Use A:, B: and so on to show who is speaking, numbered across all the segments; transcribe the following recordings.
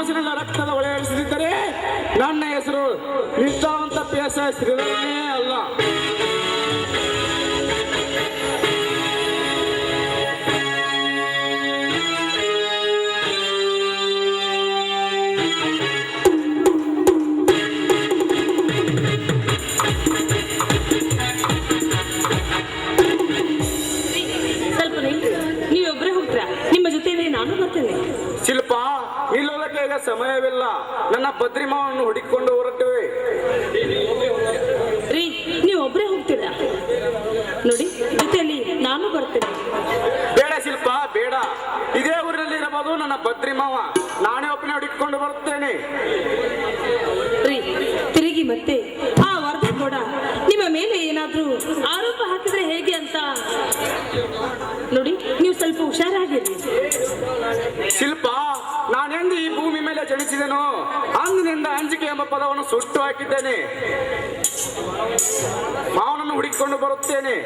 A: ಮನಸ್ಸಿನ ರಕ್ತದ ಒಳೆಯಿಸಿದ್ದರೆ ನನ್ನ ಹೆಸರು ನಿಂತ ಪಿ ಎಸ್ ಐ ಶ್ರೀಧರನೇ ಅಲ್ಲ. ಈಗ ನನ್ನ ಬದ್ರಿಮಾವನ್ನು ಹುಡುಕಿಕೊಂಡು ಹೊರಟೇವೆ
B: ರೀ ನೀವು ಒಬ್ಬರೇ ಹೋಗ್ತೀರಾ? ನೋಡಿ ಜೊತೆಯಲ್ಲಿ ನಾನು ಬರ್ತೇನೆ.
A: ಬೇಡ ಶಿಲ್ಪ ಬೇಡ. ಇದೇ ಊರಿನಲ್ಲಿ ಇರಬಹುದು ನನ್ನ ಬದ್ರಿಮಾವ ನಾನೇ ಒಬ್ಬನೇ ಹುಡುಕಿಕೊಂಡು ಬರುತ್ತೇನೆ.
B: ರೀ ತಿರುಗಿ ಮತ್ತೆ. ಆ ವರ್ಧ ಕೂಡ. ನಿಮ್ಮ ಮೇಲೆ ಏನಾದ್ರೂ ಆರೋಪ ಹಾಕಿದ್ರೆ ಹೇಗೆ ಅಂತ. ನೋಡಿ ನೀವು ಸ್ವಲ್ಪ ಹುಷಾರಾಗಿರಿ.
A: ಶಿಲ್ಪ ಜನಿಸಿದೆನೋ ಅಂದಿನಿಂದ ಅಂಜಿಕೆ ಎಂಬ ಪದವನ್ನು ಸುಟ್ಟು ಹಾಕಿದ್ದೇನೆ. ಮಾವನನ್ನು ಹುಡುಕಿಕೊಂಡು ಬರುತ್ತೇನೆ.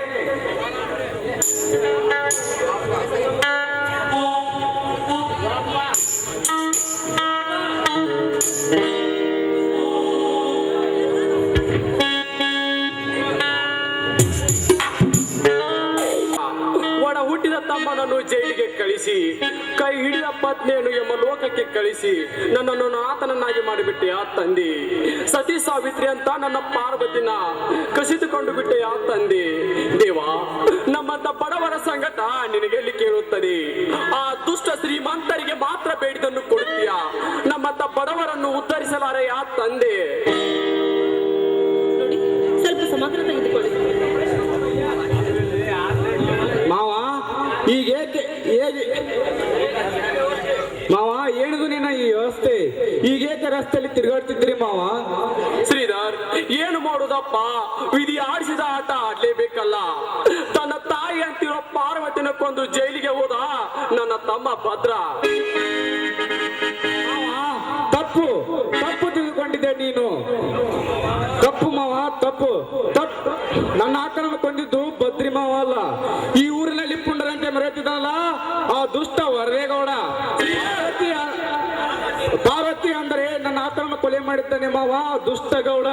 A: ಕಳಿಸಿ, ಕೈ ಹಿಡಿದ ಪತ್ನಿಯನ್ನು ಎಂಬ ಲೋಕಕ್ಕೆ ಕಳಿಸಿ, ನನ್ನನ್ನು ಆತನನ್ನಾಗಿ ಮಾಡಿಬಿಟ್ಟೆ ಆ ತಂದೆ. ಸತಿ ಸಾವಿತ್ರಿ ಅಂತ ನನ್ನ ಪಾರ್ವತಿನ ಕಸಿದುಕೊಂಡು ಬಿಟ್ಟೆ ಆ ತಂದೆ. ದೇವ, ನಮ್ಮಂತ ಬಡವರ ಸಂಗಟ ನಿನಗೆ ಕೇಳುತ್ತದೆ. ಆ ದುಷ್ಟ ಶ್ರೀಮಂತರಿಗೆ ಮಾತ್ರ ಬೇಡಿದನ್ನು ಕೊಡುತ್ತೀಯ. ರಸ್ತೆಯಲ್ಲಿ ತಿರುಗಾಡ್ತಿದ್ದೀರಿ ಮಾವ? ಶ್ರೀಧರ್, ಏನು ಮಾಡೋದಪ್ಪ? ವಿಧಿ ಆಡಿಸಿದ ಆಟ ಆಡ್ಲೇಬೇಕಲ್ಲ. ತನ್ನ ತಾಯಿ ಅಂತಿರೋ ಪಾರ್ವತಿನ ಕೊಂದು ಜೈಲಿಗೆ ಹೋದ ನನ್ನ ತಮ್ಮ ಭದ್ರ. ಮಾಡಿದ್ದಾನೆ ಮಾವ ದುಷ್ಟಗೌಡ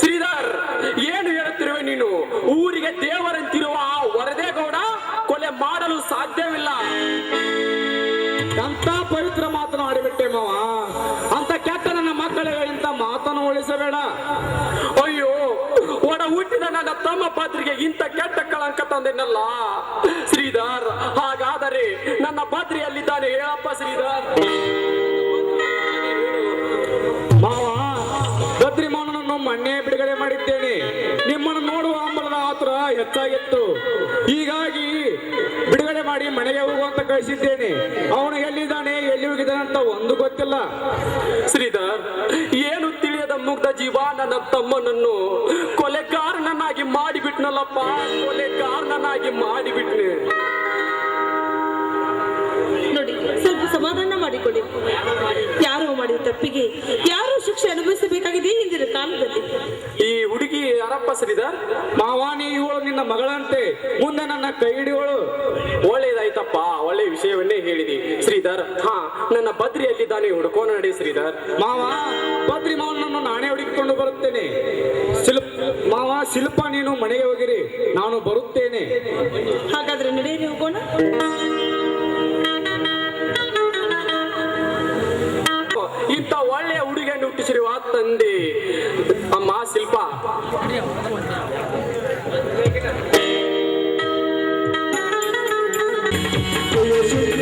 A: ಶ್ರೀಧರ್, ಏನು ಹೇಳುತ್ತಿರುವೆ ನೀನು? ಊರಿಗೆ ದೇವರಂತಿರುವ ಆ ವರದೇಗೌಡ ಕೊಲೆ ಮಾಡಲು ಸಾಧ್ಯವಿಲ್ಲ. ಅಂತ ಪವಿತ್ರ ಮಾತನ್ನು ಆಡಿಬಿಟ್ಟೆ ಮಾವ. ಅಂತ ಕೆಟ್ಟ ನನ್ನ ಮಕ್ಕಳಿಗೆ ಇಂಥ ಮಾತನ್ನು ಉಳಿಸಬೇಡ. ಅಯ್ಯೋ ಒಡ ಹುಟ್ಟಿದ ನನ್ನ ತಮ್ಮ ಪಾತ್ರಿಗೆ ಇಂಥ ಕೆಟ್ಟ ಕಳಂಕ ತಂದೆನಲ್ಲ? ಶ್ರೀಧರ್, ಹಾಗಾದರೆ ನನ್ನ ಪಾತ್ರಿಯಲ್ಲಿದ್ದಾನೆ ಹೇಳಪ್ಪ ಶ್ರೀಧರ್. ಹೆಚ್ಚಾಗಿತ್ತು ಹೀಗಾಗಿ ಬಿಡುಗಡೆ ಮಾಡಿ ಮನೆಗೆ ಹೋಗುವಂತ ಕಳಿಸಿದ್ದೇನೆ. ಅವನು ಎಲ್ಲಿದ್ದಾನೆ, ಎಲ್ಲಿ ಹೋಗಿದ್ದಾನೆ ಅಂತ ಒಂದು ಗೊತ್ತಿಲ್ಲ. ಶ್ರೀಧರ್, ಏನು ತಿಳಿಯದ ಮುಗ್ಧ ಜೀವ ನನ್ನ ತಮ್ಮನನ್ನು ಕಾರಣನಾಗಿ ಮಾಡಿಬಿಟ್ನಲ್ಲಪ್ಪ. ಕೊಲೆಗಾರನನ್ನಾಗಿ ಮಾಡಿಬಿಟ್ನೆ.
B: ನೋಡಿ, ಸ್ವಲ್ಪ ಸಮಾಧಾನ ಮಾಡಿಕೊಳ್ಳಿ. ಯಾರು ಮಾಡಿದ ತಪ್ಪಿಗೆ ಯಾರು ಶಿಕ್ಷೆ ಅನುಭವಿಸಬೇಕಾಗಿದೆ ಹಿಂದಿನ ಕಾಲದಲ್ಲಿ
A: ಈ ಹುಡುಗಿ ಯಾರಪ್ಪ ಶ್ರೀಧರ್ ಮಾವಾನಿ ಇವಳು ನಿನ್ನ ಮಗಳಂತೆ ಮುಂದೆ ನನ್ನ ಕೈ ಹಿಡಿಯೋಳು ಒಳ್ಳೇದಾಯ್ತಪ್ಪ ಒಳ್ಳೆ ವಿಷಯವನ್ನೇ ಹೇಳಿದಿ. ಶ್ರೀಧರ್ ಹಾ ನನ್ನ ಬದ್ರಿಯಲ್ಲಿದ್ದಾನೆ ಹುಡುಕೋ ನಡಿ ಶ್ರೀಧರ್. ಮಾವ ಬದ್ರಿ ಮಾವನನ್ನು ನಾನೇ ಹುಡುಕಿಕೊಂಡು ಬರುತ್ತೇನೆ. ಶಿಲ್ಪ ಮಾವ ಶಿಲ್ಪ ನೀನು ಮನೆಗೆ ಹೋಗಿರಿ. ನಾನು ಬರುತ್ತೇನೆ.
B: ಹಾಗಾದ್ರೆ ನಡೆಯಲಿ ಹೋಗೋಣ.
A: ಇಂಥ ಒಳ್ಳೆಯ ಹುಡುಗಿಯನ್ನು ಹುಟ್ಟಿಸಿರುವ ತಂದೆ.
C: Thank you.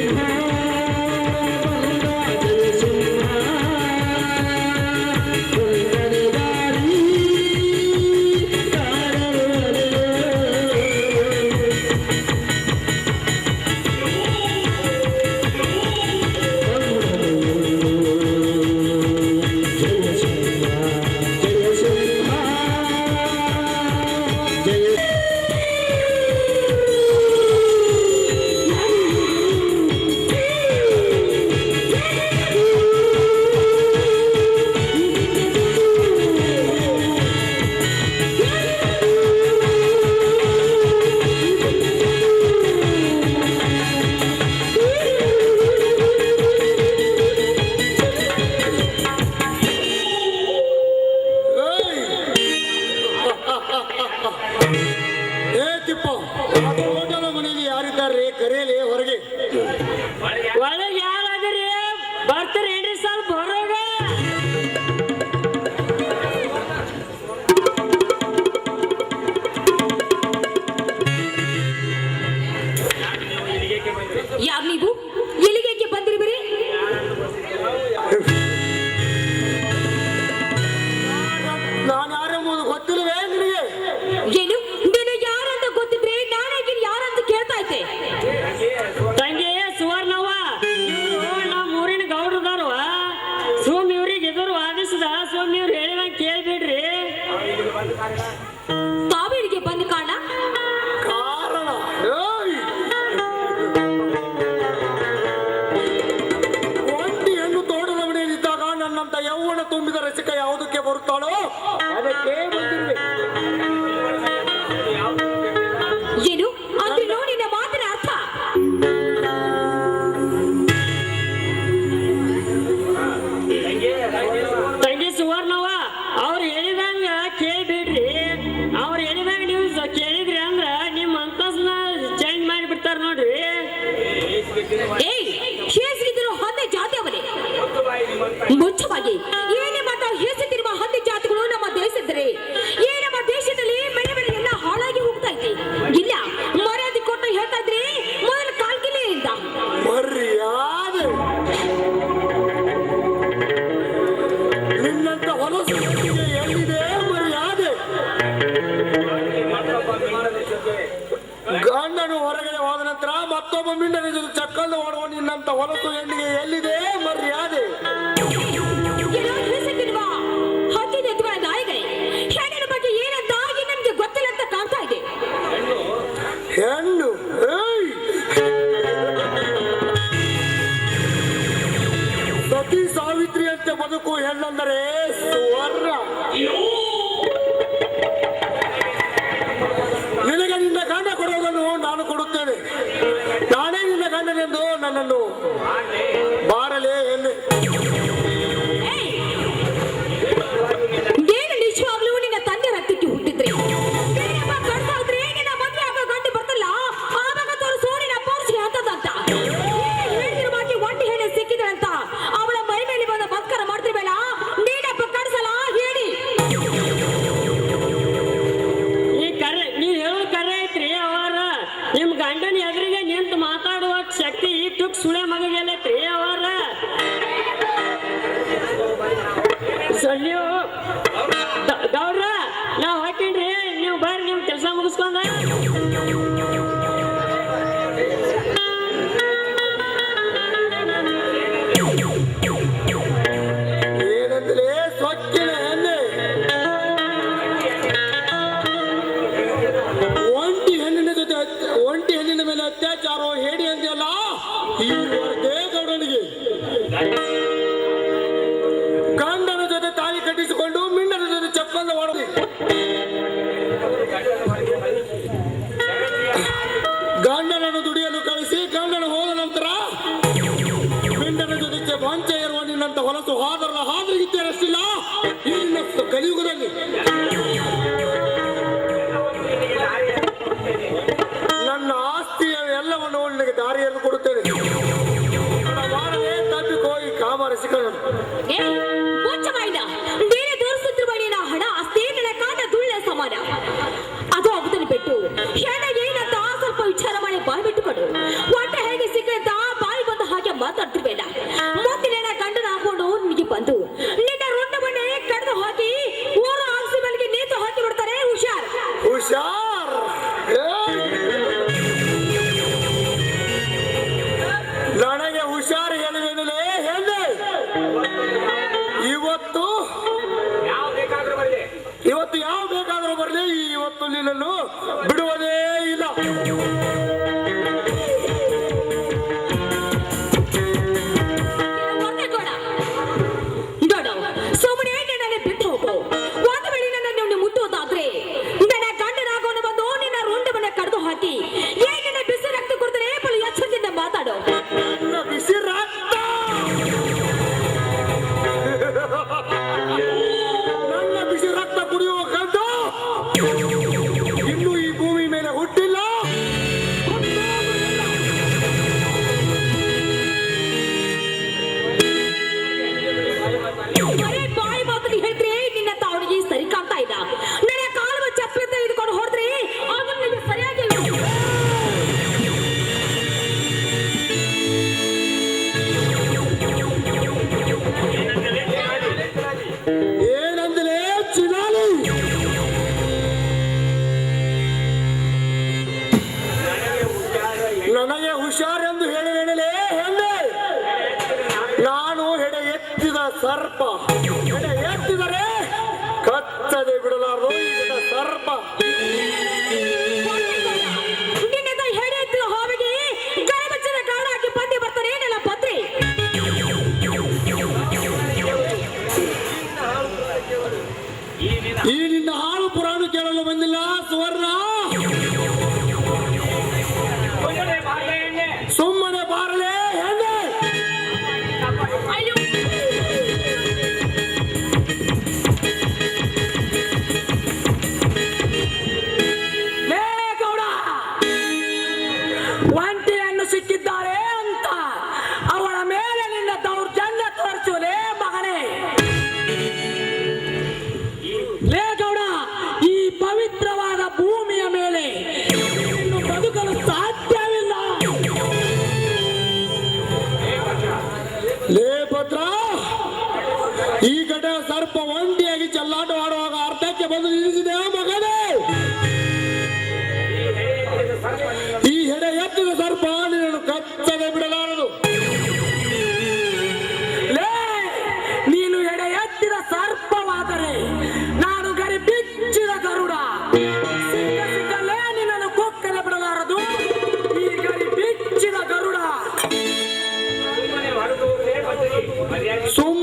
C: ಶಕ್ತಿ ಈ
D: ವಂಚ ಇರುವ ನಿನ್ನಂತ ಹೊಲಸು ಹಾದರಲ್ಲ ಹಾದರಿಗಿದ್ದೇನಷ್ಟಿಲ್ಲ ಇವತ್ತು ಸರ್ಪ. ಎತ್ತಿದರೆ ಕತ್ತದೆ ಬಿಡಲಾರದು. ಸರ್ಪ.
E: Sou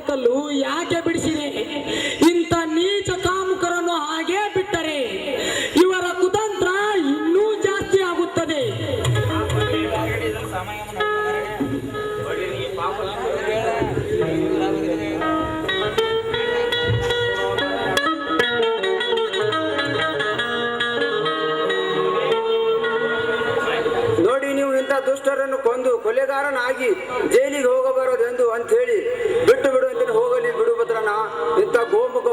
F: ಯಾಕೆ ಕಲ್ಲು ಯಾಕೆ ಬಿಡಿಸಿದೆ? ಇಂಥ ನೀಚ ಕಾಮುಕರನ್ನು ಹಾಗೆ ಬಿಟ್ಟರೆ ಇವರ ಕುತಂತ್ರ ಇನ್ನೂ ಜಾಸ್ತಿ ಆಗುತ್ತದೆ.
E: ನೋಡಿ, ನೀವು ಇಂಥ ದುಷ್ಟರನ್ನು ಕೊಂದು ಕೊಲೆಗಾರನಾಗಿ ಜೈಲಿಗೆ ಹೋಗಬಾರದೆಂದು ಅಂತ ಹೇಳಿ ಬಿಟ್ಟು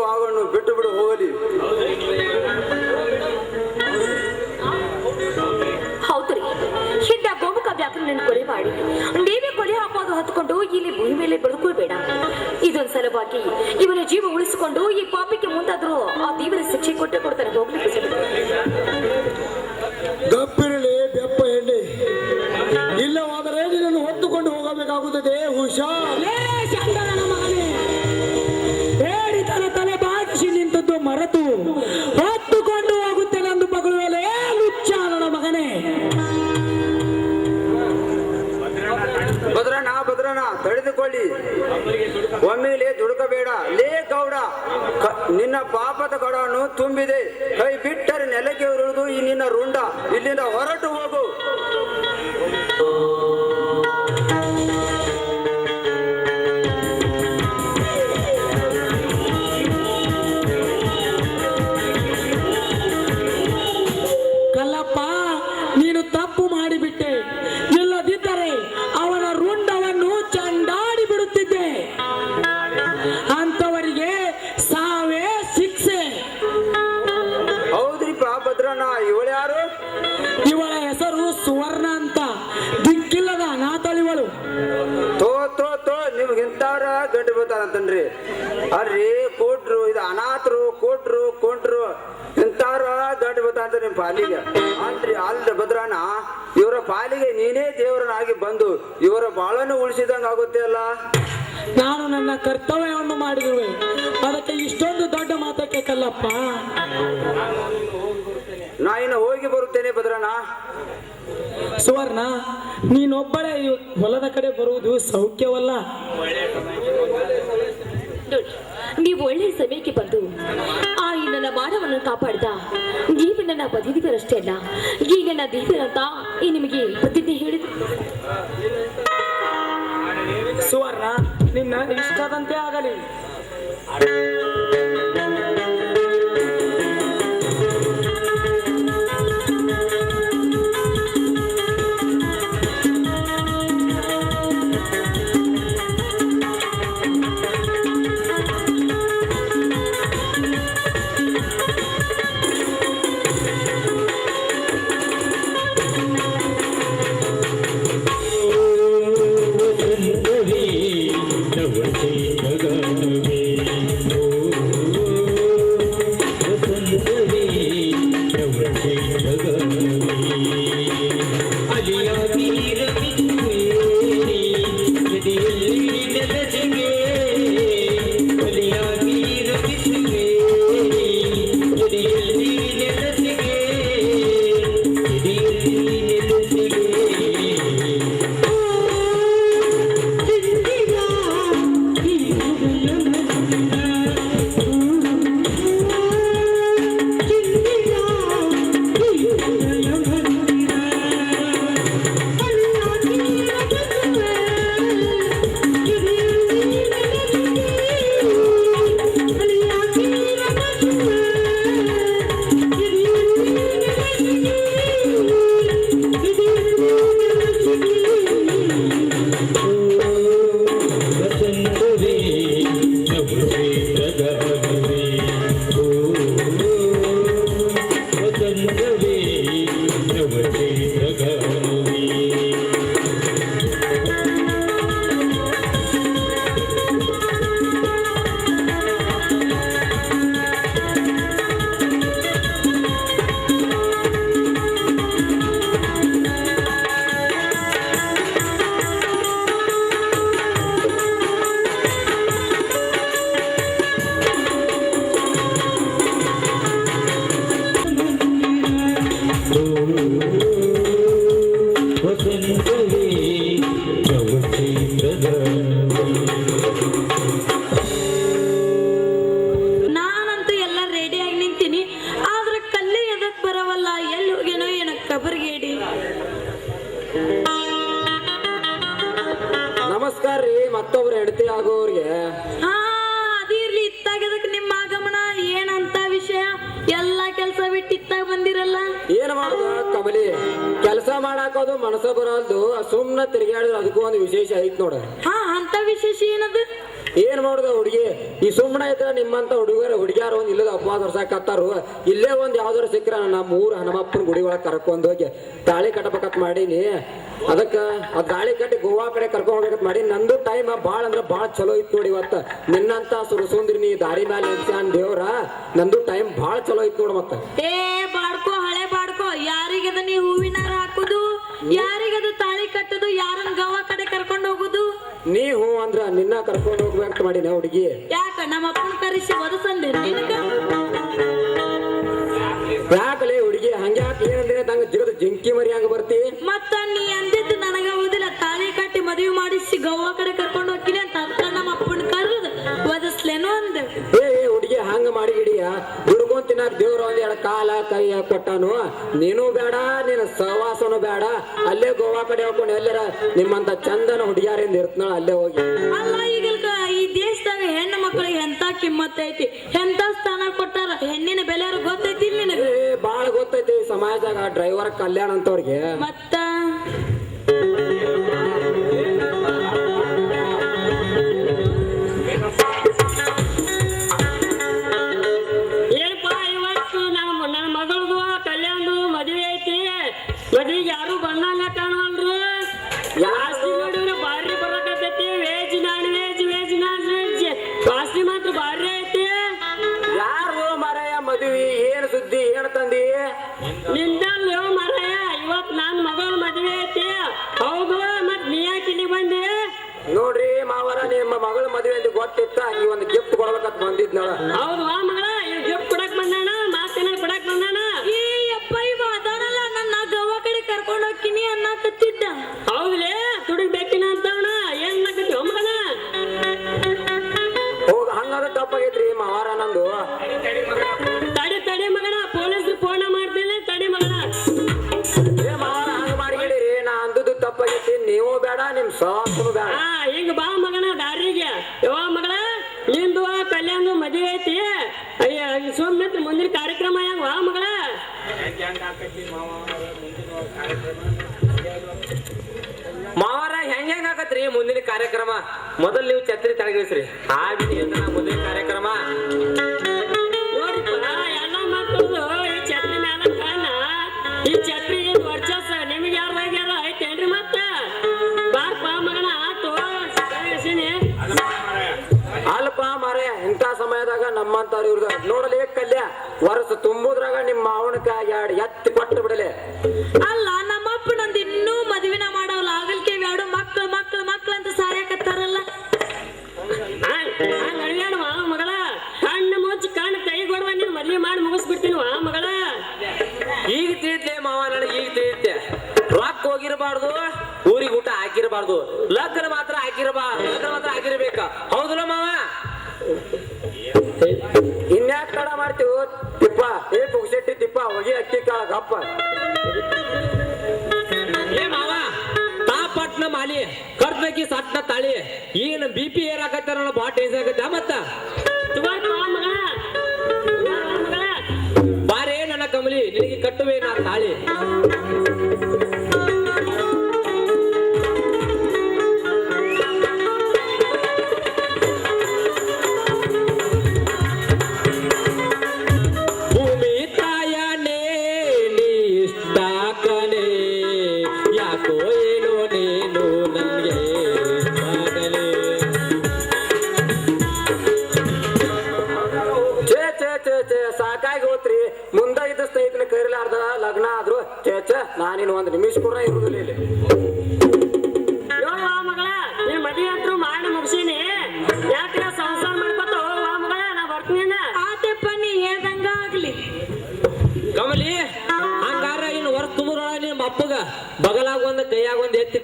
E: ವಾಗವನ್ನು ಬಿಟ್ಟು ಬಿಡು, ಹೋಗಲಿ.
C: ಹೌದ್ರಿ ಹಿಂದ ಗೋಮುಖ ವ್ಯಾಕರಣ ಕೊಲೆ ಮಾಡಿ, ನೀವೇ ಕೊಲೆ ಹಾಕೋದು ಹತ್ಕೊಂಡು ಇಲ್ಲಿ ಭೂಮಿ ಮೇಲೆ ಬೆಳ್ಕೊಳ್ಬೇಡ ಇದೊಂದು ಸಲುವಾಗಿ ಇವನ ಜೀವ ಉಳಿಸಿಕೊಂಡು ಈ ಪಾಪಿಗೆ ಮುಂದಾದ್ರೂ ಆ ದೇವರ ಶಿಕ್ಷೆ ಕೊಟ್ಟೆ ಕೊಡ್ತಾರೆ ಹೋಗ್ಲಿಕ್ಕೆ
E: ಭದ್ರಣ್ಣ ಭದ್ರಣ್ಣ ತಡೆದುಕೊಳ್ಳಿ. ಒಮ್ಮೆಲೆ ದುಡುಕಬೇಡ. ಲೇ ಗೌಡ ನಿನ್ನ ಪಾಪದ ಗಡವನ್ನು ತುಂಬಿದೆ. ಕೈ ಬಿಟ್ಟರೆ ನೆಲಕ್ಕೆ ಉರುಳುದು ಈ ನಿನ್ನ ರುಂಡ. ಇಲ್ಲಿಂದ ಹೊರಟು ಹೋಗು. ಗಂಟು ಅರ್ರಿ ಕೋಟ್ರು ಇದು ಅನಾಥರು ಕೊಟ್ರು ಕೊಂಟ್ರು ಇಂಥವ್ರ ದಾಟಿ ಬೀಳ್ತಾರಂತ ನಿಮ್ ಪಾಲಿಗೆ. ಅಲ್ರಿ ಅಲ್ರಿ ಭದ್ರಣ್ಣ ಇವರ ಪಾಲಿಗೆ ನೀನೇ ದೇವರನಾಗಿ ಬಂದು ಇವರ ಬಾಳನ್ನು ಉಳಿಸಿದಂಗ ಆಗುತ್ತೆ ಅಲ್ಲ?
F: ನಾನು ನನ್ನ ಕರ್ತವ್ಯವನ್ನು ಮಾಡಿದ್ರು ಅದಕ್ಕೆ ಇಷ್ಟೊಂದು ದೊಡ್ಡ ಮಾತಕ್ಕೆ ಕಲ್ಲಪ್ಪ
E: ನಾ ಇನ್ನು ಹೋಗಿ ಬರುತ್ತೇನೆ ಭದ್ರಣ್ಣ
F: ಸುವರ್ಣ ನೀನೊಬ್ಬಳೇ ಹೊಲದ ಕಡೆ ಬರುವುದು ಸೌಖ್ಯವಲ್ಲ?
C: ನೀವು ಒಳ್ಳೆಯ ಸಮಯಕ್ಕೆ ಬಂದು ಆ ನನ್ನ ಮಾನವನ್ನು ಕಾಪಾಡಿದ. ನೀವು ನನ್ನ ಅಲ್ಲ. ಈ ನನ್ನ ದೇವರಂತ ಈ ನಿಮಗೆ ಪ್ರತಿಜ್ಞೆ ಹೇಳಿದ್ರು
F: ಸುವರ್ಣ, ನಿನ್ನ ಇಷ್ಟದಂತೆ ಆಗಲಿ.
G: ಇಲ್ಲದ ಇಲ್ಲೇ ಒಂದು ಯಾವ್ದಾರು ಸಿಕ್ಕ್ರ ನಮ್ಮ ಊರ ಹನುಮಪ್ಪನ ಗುಡಿ ಒಳಗೆ ಕರ್ಕೊಂಡು ಹೋಗಿ ತಾಳಿ ಕಟ್ಟಬೇಕತ್ ಮಾಡೀನಿ. ಅದಕ್ಕ ಆ ಗಾಳಿ ಕಟ್ಟಿ ಗೋವಾ ಕಡೆ ಕರ್ಕೊಂಡು ಹೋಗ್ಬೇಕಂತ ಮಾಡಿ ನಂದು ಟೈಮ್ ಭಾಳ ಅಂದ್ರೆ ಭಾಳ ಚಲೋ ಇತ್ತು ನೋಡಿ ಇವತ್ತ. ನಿನ್ನಂತ ಸುರಸುಂದ್ರಿ ನೀ ದಾರಿ ಮೇಲೆ ಇನ್ಸಾನ್ ದೇವ್ರ ನಂದು ಟೈಮ್ ಬಾಳ ಚಲೋ ಇತ್ತು ನೋಡಿ ಮತ್ತ.
H: ಏ ಬಾಡ್ಕೋ ಹಳೆ ಬಾಡ್ಕೋ. ಯಾರಿಗದ ನೀ ಹೂವಿನಾರ ಹಾಕುದು? ಯಾರಿಗದು ತಾಳಿ ಕಟ್ಟದು? ಯಾರನ್ನ ಗೋವಾ ಕಡೆ ಕರ್ಕೊಂಡು ಹೋಗುದು?
G: ನೀ ಹೂ ಅಂದ್ರ ನಿನ್ನ ಕರ್ಕೊಂಡು ಹೋಗ್ಬೇಕಂತ ಮಾಡಿನ ಹುಡುಗಿ.
H: ಯಾಕ? ನಮ್ಮ ಅಪ್ಪನ ಕರೆಸಿ ಒದಸಂದೆ ನಿನಗ?
G: ಯಾಕಲೇ ಹುಡುಗಿ ಹಂಗ್ಯಾಕೆ ಏನಂದ್ರೆ ತಂಗ ಜಿಗದ ಜಿಂಕಿ ಮರಿ ಹಂಗ ಬರ್ತಿ.
H: ಮತ್ತ ನೀ ಅಂದಿದ್ದು ನನಗ ಓದಿಲ್ಲ ತಾಳಿ ಕಟ್ಟಿ ಮದುವೆ ಮಾಡಿಸಿ ಗೋವಾ ಕಡೆ ಕರ್ಕೊಂಡು ಹೋಗ್ತೀನಿ ಅಂತ ಅಪ್ಪ ನಮ್ಮ ಅಪ್ಪನ ಕರೆದು ಒದಸ್ಲೇನು ಅಂದ.
G: ಏ ಏ ಹುಡುಗಿ ಹಂಗ ಮಾಡಿ ಹಿಡಿಯ ದುಡ್ಕೊಂಡ್ ತಿನ್ನಾಕ ದೇವ್ರ ಒಂದ್ ಎರಡು ಕಾಲ ಕೈ ಕೊಟ್ಟಾನು. ನೀನು ಬೇಡ ನಿನ್ನ ಸಹವಾಸನು ಬೇಡ. ಅಲ್ಲೇ ಗೋವಾ ಕಡೆ ಹೋಗ್ಕೊಂಡು ಎಲ್ಲರ ನಿಮ್ಮಂತ ಚಂದನ ಹುಡುಗಿಯಾರಿಂದ ಇರ್ತನಾಳ ಅಲ್ಲೇ ಹೋಗಿ.
H: ಅಲ್ಲ ಈಗ ಈ ದೇಶದಾಗ ಹೆಣ್ಣು ಮಕ್ಕಳಿಗೆ ಎಂತ ಕಿಮ್ಮತ್ ಐತಿ ಎಂತ ಸ್ಥಾನ ಕೊಟ್ಟಾರ? ಹೆಣ್ಣಿನ ಬೆಲೆ ಗೊತ್ತೈತಿ ನಿನಗ?
G: ಬಾಳ ಗೊತ್ತೈತಿ ಸಮಾಜದಾಗ ಡ್ರೈವರ್ ಕಲ್ಯಾಣ ಅಂತವ್ರಿಗೆ.
H: ಮತ್ತ?
G: ನಮ್ಮಂತವ್ರು ಇವ್ರದ. ನೋಡಲೇ ಕಲ್ಯ. ವರ್ಷ ತುಂಬುದ್ರಾಗ ನಿಮ್ಮ ಮಾವನಕ ಎರಡು ಎತ್ತಿ ಕೊಟ್ಟು ಬಿಡಲೆ.
B: ಅಲ್ಲ ನಮ್ಮಪ್ಪ ನಂದು ಇನ್ನೂ ಮದುವಿನ ಮಾಡೋಲ್ಲ. ಆಗಲ್ಕೆ ಎರಡು ಮಕ್ಕಳು ಮಕ್ಕಳು ಮಕ್ಕಳು ಅಂತ ಸಾರ್ಯಾಕತ್ತಾರಲ್ಲ
H: ನಡಿಯಾಡುವ ಮಗಳ. ಕಣ್ಣು ಮುಚ್ಚಿ ಕಣ್ಣು ಕೈ ಕೊಡುವ ನೀನು ಮದುವೆ ಮಾಡಿ ಮುಗಿಸ್ಬಿಡ್ತೀನಿ ವಾ ಮಗಳ.
I: ಈಗ ತಿಳಿದ್ಲೆ ಮಾವ ನನಗೆ ಈಗ ತಿಳಿಯುತ್ತೆ ರೊಕ್ಕ ಹೋಗಿರಬಾರ್ದು ಊರಿಗೆ ಊಟ ಹಾಕಿರಬಾರ್ದು. ಲಗ್ನ ಮಾತ್ರ ಹಾಕಿರಬಾರ್ದು ಲಗ್ನ ಮಾತ್ರ ಹಾಕಿರ್ಬೇಕ. ಹೌದಲ್ಲ ಮಾವ?
G: ಅಕ್ಕಿ ಕಾಳ ಗಪ್ಪ
I: ಏ ಮಾವ, ತಾಪಟ್ನ ಮಾಲಿ ಕರ್ದಕ್ಕಿ ಸಟ್ನ ತಾಳಿ ಈಗ ಬಿ ಪಿ ಏರಾಕತ್ತಾರ ಬಾಟ್ ಆಗತ್ತ ಮತ್ತ?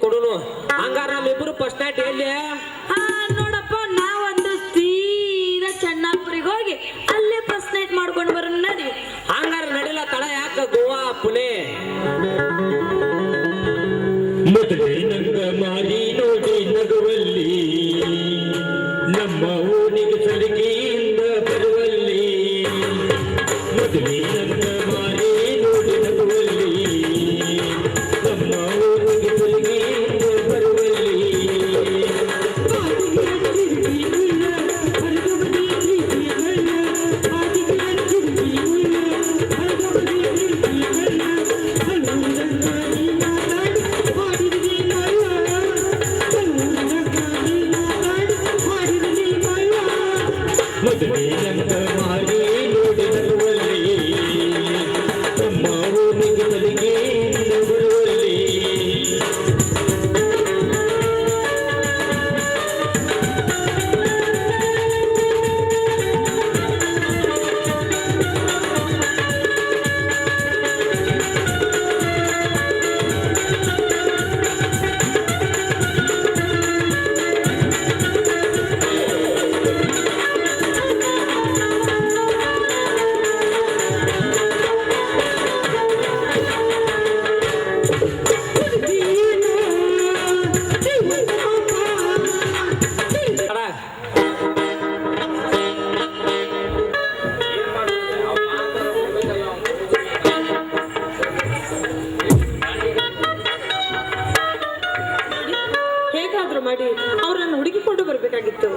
I: ಕೊಡುನು. ಹಂಗಾರ ನಮ್ಮಿಬ್ರು ಫಸ್ಟ್ ನೈಟ್ ಎಲ್ಲಿ?
B: ಮಾಡಿ ಅವರನ್ನು ಹುಡುಕಿಕೊಂಡು ಬರಬೇಕಾಗಿತ್ತು.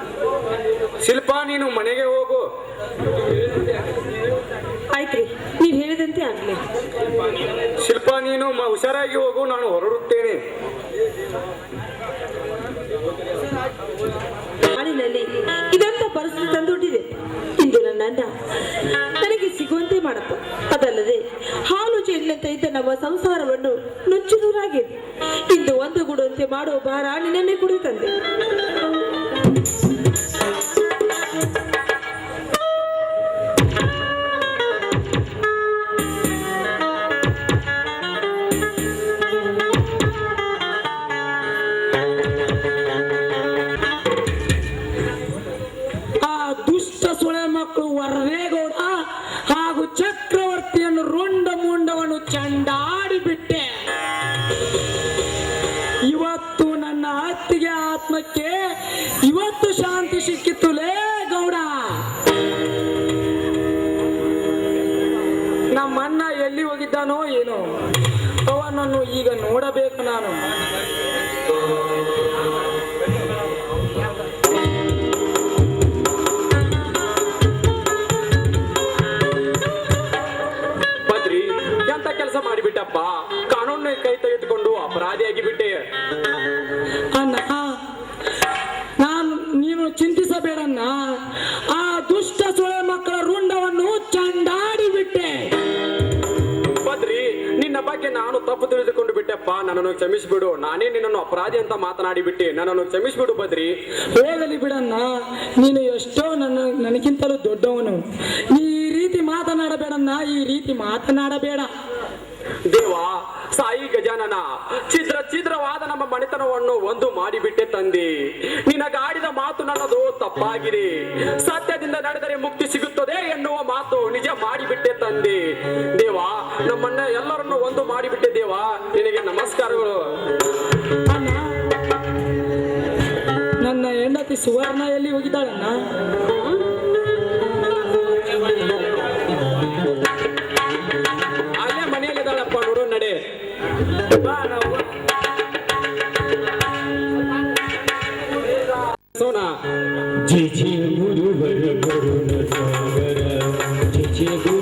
A: ಶಿಲ್ಪ ನೀನು ಮನೆಗೆ ಹೋಗು.
B: ಆಯ್ತ್ರಿ ನೀವ್ ಹೇಳಿದಂತೆ ಆಗ್ಲಿ.
A: ಶಿಲ್ಪ ನೀನು ಮ- ಹುಷಾರಾಗಿ ಹೋಗು ನಾನು ಹೊರಡುತ್ತೇನೆ.
B: ನಾಳಿನಲ್ಲಿ ಇದಂತ ಪರಿಸ್ಥಿತಿ ತಂದೊಡ್ಡಿದೆ. ಇಂದು ನನ್ನ ಅಣ್ಣ ನನಗೆ ಸಿಗುವಂತೆ ಮಾಡಪ್ಪ. ಅದಲ್ಲದೆ ಜೇನಿನಂತೆ ಇದ್ದ ನಮ್ಮ ಸಂಸಾರವನ್ನು ನುಚ್ಚು ನೂರಾಗಿದೆ ಇಂದು ಒಂದು ಗುಡುವಂತೆ ಮಾಡುವ ಭಾರ ನಿನ್ನೆ ಕುಡಿ ತಂದೆ.
F: ಆ
J: ನನ್ನನ್ನು ಕ್ಷಮಿಸಿಬಿಡು. ನಾನೇ ನಿನ್ನನ್ನು ಅಪರಾಧಿ ಅಂತ ಮಾತನಾಡಿ ಬಿಟ್ಟೆ ನನ್ನನ್ನು ಕ್ಷಮಿಸಿಬಿಡು ಬದ್ರಿ
F: ಹೋಗಲಿ ಬಿಡಣ್ಣ. ನೀನು ಎಷ್ಟೋ ನನ್ನ ನನಗಿಂತಲೂ ದೊಡ್ಡವನು. ಈ ರೀತಿ ಮಾತನಾಡಬೇಡಣ್ಣ. ಈ ರೀತಿ ಮಾತನಾಡಬೇಡ.
J: ದೇವ ಸಾಯಿ ಗಜಾನನ, ಛಿದ್ರ ಛಿದ್ರವಾದ ನಮ್ಮ ಮಣಿತನವನ್ನು ಒಂದು ಮಾಡಿಬಿಟ್ಟೆ ತಂದಿ. ನಿನಗಾಡಿದ ಮಾತು ನನ್ನದು ತಪ್ಪಾಗಿದೆ. ಸತ್ಯದಿಂದ ನಡೆದರೆ ಮುಕ್ತಿ ಸಿಗುತ್ತದೆ ಎನ್ನುವ ಮಾತು ನಿಜ ಮಾಡಿಬಿಟ್ಟೆ ತಂದಿ. ದೇವ, ನಮ್ಮನ್ನ ಎಲ್ಲರನ್ನು ಒಂದು ಮಾಡಿಬಿಟ್ಟೆ ದೇವ, ನಿನಗೆ ನಮಸ್ಕಾರಗಳು.
F: ನನ್ನ ಹೆಂಡತಿ ಸುವರ್ಣ ಎಲ್ಲಿ ಹೋಗಿದ್ದಾಳಣ್ಣ?
K: 唢呐，的，